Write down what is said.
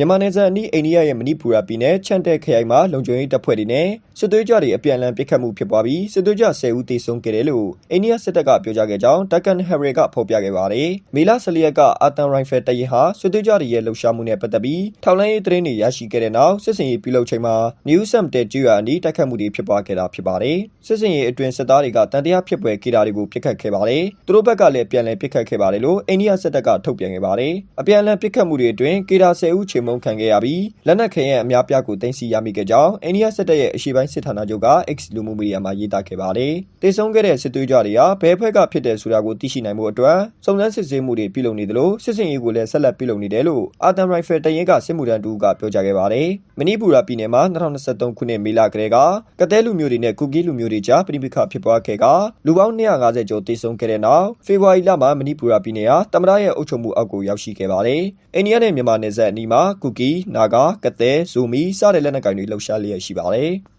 မြန်မာနယ်စပ်အနီးအိန္ဒိယရဲ့မဏိပူရပြည်နယ်ချန်တဲခရိုင်မှာလုံခြုံရေးတပ်ဖွဲ့တွေနဲ့စစ်သွေးကြွတွေအပြန်အလှန်ပစ်ခတ်မှုဖြစ်ပွားပြီးစစ်သွေးကြွ10ဦးသေဆုံးခဲ့တယ်လို့အိန္ဒိယစစ်တပ်ကပြောကြားခဲ့ကြောင်း Deccan Herald ကဖော်ပြခဲ့ပါတယ်။မေလ14ရက်ကအာတန်ရိုင်ဖယ်တရင်ဟာစစ်သွေးကြွတွေရဲ့လှုပ်ရှားမှုနဲ့ပတ်သက်ပြီးထောက်လှမ်းရေးသတင်းတွေရရှိခဲ့တဲ့နောက်စစ်စင်ရေးပြုလုပ်ချိန်မှာ New Sam တဲကျွာအနီးတိုက်ခတ်မှုတွေဖြစ်ပွားခဲ့တာဖြစ်ပါတယ်။စစ်စင်ရေးအတွင်းစစ်သားတွေကတန်တရားဖြစ်ပွဲခေတာတွေကိုပစ်ခတ်ခဲ့ပါတယ်။သူတို့ဘက်ကလည်းပြန်လည်ပစ်ခတ်ခဲ့ပါတယ်လို့အိန္ဒိယစစ်တပ်ကထုတ်ပြန်ခဲ့ပါတယ်။အပြန်အလှန်ပစ်ခတ်မှုတွေအတွင်းကေတာ10ဦးချေမှုန်းခံခဲ့ရပြီးလက်နက်ခဲယံအများပြားကိုတင်စီရမိခဲ့ကြောင်းအိန္ဒိယစစ်တပ်ရဲ့အရှိပိုင်းစစ်ဌာနချုပ်က X လူမှုမီဒီယာမှာရေးသားခဲ့ပါတယ်။တေဆုံးခဲ့တဲ့စစ်သွေးကြွတွေဟာဘယ်ဖွဲ့ကဖြစ်တယ်ဆိုတာကိုသိရှိနိုင်မှုအတွက်စုံစမ်းစစ်ဆေးမှုတွေပြုလုပ်နေသလိုစစ်စင်ရေးကိုလည်းဆက်လက်ပြုလုပ်နေတယ်လို့အာတမ်ရိုင်ဖယ်တရင်ကစစ်မှုထမ်းတူကပြောကြားခဲ့ပါတယ်။မဏိပူရပြည်နယ်မှာ2023ခုနှစ်မေလကတည်းကကတဲလူမျိုးတွေနဲ့ကူကီလူမျိုးတွေကြားပြည်ပခဖြစ်ပွားခဲ့ကလူပေါင်း250ကျော်တေဆုံးခဲ့တဲ့နောက်ဖေဖော်ဝါရီလမှာမဏိပူရပြည်နယ်ဟာတမရရဲ့အုပ်ချုပ်မှုအောက်ကိုရောက်ရှိခဲ့ပါတယ်။အိန္ဒိယနဲ့မြန်မာနယ်စပ်အနီးမှာကူကီနာဂါကတဲဇိုမီစတဲ့လက်နက်ကိုင်တွေလှုပ်ရှားလျက်ရှိပါတယ်။